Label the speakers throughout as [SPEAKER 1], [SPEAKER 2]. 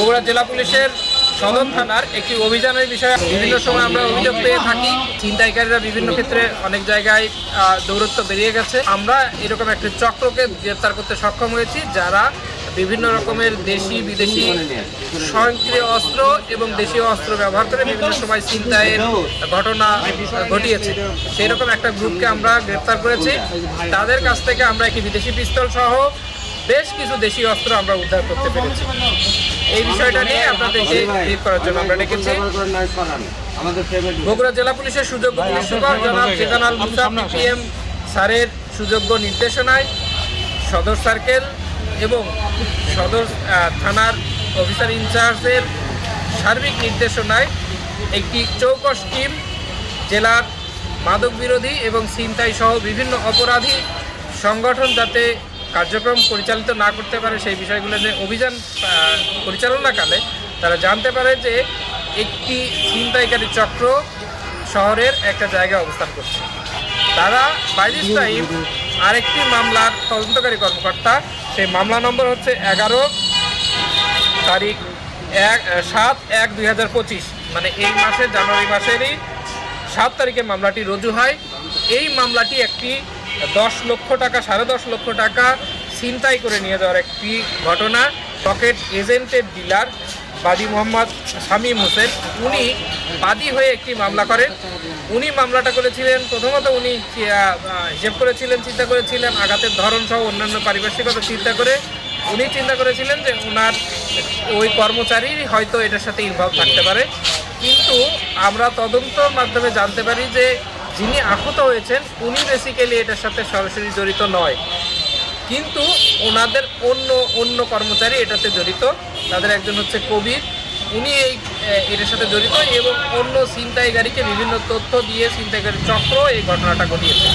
[SPEAKER 1] বগুড়া জেলা পুলিশের সদর থানার একটি অভিযানের বিষয়ে বিভিন্ন সময় আমরা অভিযোগ পেয়ে থাকি। ছিনতাইকারীরা বিভিন্ন ক্ষেত্রে অনেক জায়গায় দৌরত্ব বেরিয়ে গেছে। আমরা এরকম একটি চক্রকে গ্রেপ্তার করতে সক্ষম হয়েছি, যারা বিভিন্ন রকমের দেশি, বিদেশি স্বয়ংক্রিয় অস্ত্র এবং দেশীয় অস্ত্র ব্যবহার করে বিভিন্ন সময় ছিনতাইয়ের ঘটনা ঘটিয়েছে। সেই রকম একটা গ্রুপকে আমরা গ্রেপ্তার করেছি। তাদের কাছ থেকে আমরা একটি বিদেশি পিস্তল সহ বেশ কিছু দেশি অস্ত্র আমরা উদ্ধার করতে পেরেছি। এই বিষয়টা নিয়ে আপনাদেরকে ব্রিফ করার জন্য আমরা ডেকেছি। বগুড়া জেলা পুলিশের সুযোগ্য সুপার জনাব জেদানাল মুসা পিএম স্যারের সুযোগ্য নির্দেশনায় সদর সার্কেল এবং সদর থানার অফিসার ইনচার্জের সার্বিক নির্দেশনায় একটি চৌকস টিম, জেলার মাদক বিরোধী এবং ছিনতাই সহ বিভিন্ন অপরাধী সংগঠন যাতে কার্যক্রম পরিচালিত না করতে পারে সেই বিষয়গুলো যে অভিযান পরিচালনাকালে তারা জানতে পারে যে একটি ছিনতাইকারী চক্র শহরের একটা জায়গায় অবস্থান করছে। তারা বাই দিস টাইম আরেকটি মামলার তদন্তকারী কর্মকর্তা, সেই মামলা নম্বর হচ্ছে এগারো তারিখ এক সাত এক দুই মানে এই মাসের জানুয়ারি মাসেরই সাত তারিখে মামলাটি রুজু হয়। এই মামলাটি একটি দশ লক্ষ টাকা, সাড়ে দশ লক্ষ টাকা ছিনতাই করে নিয়ে যাওয়ার একটি ঘটনা। পকেট এজেন্টের ডিলার বাদী মোহাম্মদ শামীম হোসেন, উনি বাদী হয়ে একটি মামলা করেন। উনি মামলাটা করেছিলেন, প্রথমত উনি হিসেব করেছিলেন, চিন্তা করেছিলেন, আঘাতের ধরন সহ অন্যান্য পারিপার্শ্বিকতা চিন্তা করে। উনি চিন্তা করেছিলেন যে ওনার ওই কর্মচারী হয়তো এটার সাথে ইনভলভ থাকতে পারে। কিন্তু আমরা তদন্তর মাধ্যমে জানতে পারি যে যিনি আহত হয়েছেন, উনি বেসিক্যালি এটার সাথে সরাসরি জড়িত নয়। কিন্তু ওনাদের অন্য অন্য কর্মচারী এটাতে জড়িত। তাদের একজন হচ্ছে কবির। উনি এই এটার সাথে জড়িত এবং অন্য ছিনতাইকারীকে বিভিন্ন তথ্য দিয়ে ছিনতাইকারী চক্র এই ঘটনাটা ঘটিয়েছে।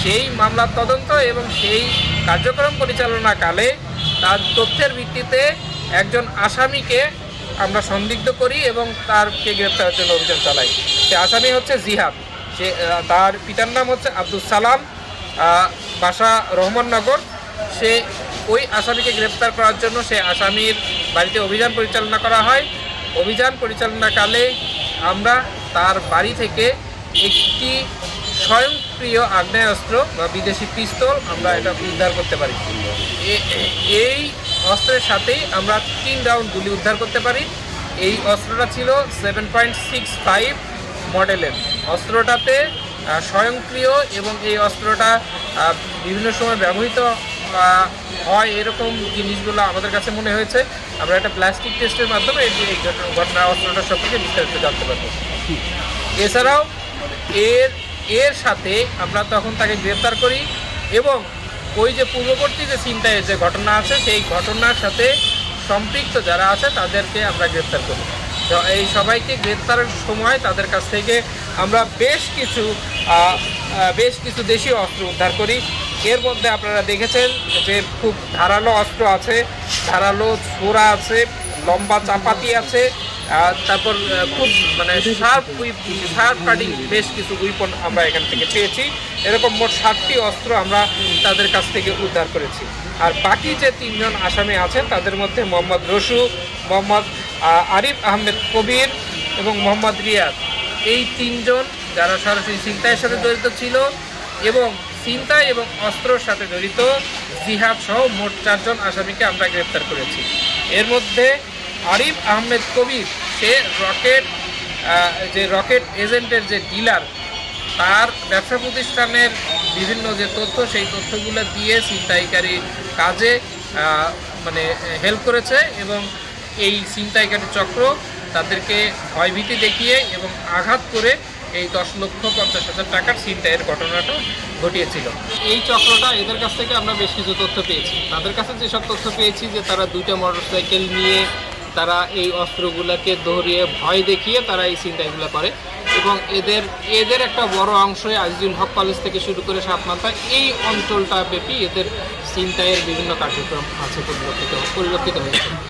[SPEAKER 1] সেই মামলার তদন্ত এবং সেই কার্যক্রম পরিচালনাকালে তার তথ্যের ভিত্তিতে একজন আসামিকে আমরা সন্দিগ্ধ করি এবং তারকে গ্রেপ্তারের জন্য অভিযান চালাই। সে আসামি হচ্ছে জিহাদ। সে তার পিতার নাম হচ্ছে আব্দুল সালাম। বাসা রহমাননগর সে ওই আসামিকে গ্রেপ্তার করার জন্য সে আসামির বাড়িতে অভিযান পরিচালনা করা হয়। অভিযান পরিচালনাকালে আমরা তার বাড়ি থেকে একটি স্বয়ংক্রিয় আগ্নেয়াস্ত্র বা বিদেশি পিস্তল আমরা এটা উদ্ধার করতে পারি। এই অস্ত্রের সাথেই আমরা তিন রাউন্ড গুলি উদ্ধার করতে পারি। এই অস্ত্রটা ছিল সেভেন পয়েন্ট সিক্স ফাইভ মডেলের। অস্ত্রটাতে স্বয়ংক্রিয় এবং এই অস্ত্রটা বিভিন্ন সময় ব্যবহৃত হয় এরকম জিনিসগুলো আমাদের কাছে মনে হয়েছে। আমরা একটা প্লাস্টিক টেস্টের মাধ্যমে এই ঘটনা- অস্ত্রটা সম্পর্কে বিস্তারিত জানতে পারব। এছাড়াও, এর এর সাথে আমরা তখন তাকে গ্রেপ্তার করি এবং ওই যে পূর্ববর্তী যে চিন্তায় যে ঘটনা আছে, সেই ঘটনার সাথে সম্পৃক্ত যারা আছে, তাদেরকে আমরা গ্রেপ্তার করি। এই সবাইকে গ্রেপ্তারের সময় তাদের কাছ থেকে আমরা বেশ কিছু বেশ কিছু দেশীয় অস্ত্র উদ্ধার করি। এর মধ্যে আপনারা দেখেছেন যে খুব ধারালো অস্ত্র আছে, ধারালো ছোড়া আছে, লম্বা চাপাতি আছে তারপর খুব মানে শার্প শার্প কাটিং বেশ কিছু উইপন আমরা এখান থেকে পেয়েছি। এরকম মোট ষাটটি অস্ত্র আমরা তাদের কাছ থেকে উদ্ধার করেছি। আর বাকি যে তিনজন আসামি আছেন, তাদের মধ্যে মোহাম্মদ রসু, মোহাম্মদ আরিফ আহমেদ কবির এবং মোহাম্মদ রিয়াদ। এই তিনজন যারা সরাসরি চিন্তায়ের সাথে জড়িত ছিল এবং চিন্তায় এবং অস্ত্রর সাথে জড়িত, জিহাদ সহ মোট চারজন আসামিকে আমরা গ্রেপ্তার করেছি। এর মধ্যে আরিফ আহমেদ কবির, সে রকেট যে রকেট এজেন্টের যে ডিলার, তার ব্যবসা প্রতিষ্ঠানের বিভিন্ন যে তথ্য, সেই তথ্যগুলো দিয়ে ছিনতাইকারী কাজে মানে হেল্প করেছে এবং এই ছিনতাইকারী চক্র তাদেরকে ভয়ভীতি দেখিয়ে এবং আঘাত করে এই দশ লক্ষ পঞ্চাশ হাজার টাকার ছিনতাইয়ের ঘটনাটা ঘটিয়েছিল। এই চক্রটা এদের কাছ থেকে আমরা বেশ কিছু তথ্য পেয়েছি। তাদের কাছে যেসব তথ্য পেয়েছি যে তারা দুইটা মোটরসাইকেল নিয়ে তারা এই অস্ত্রগুলোকে ধরিয়ে ভয় দেখিয়ে তারা এই ছিনতাইগুলো করে এবং এদের এদের একটা বড় অংশই আজিজুল হক কলেজ থেকে শুরু করে সাতমাথা এই অঞ্চলটা ব্যাপী এদের ছিনতাইয়ের বিভিন্ন কার্যক্রম আছে পরিলক্ষিত পরিলক্ষিত হয়েছে।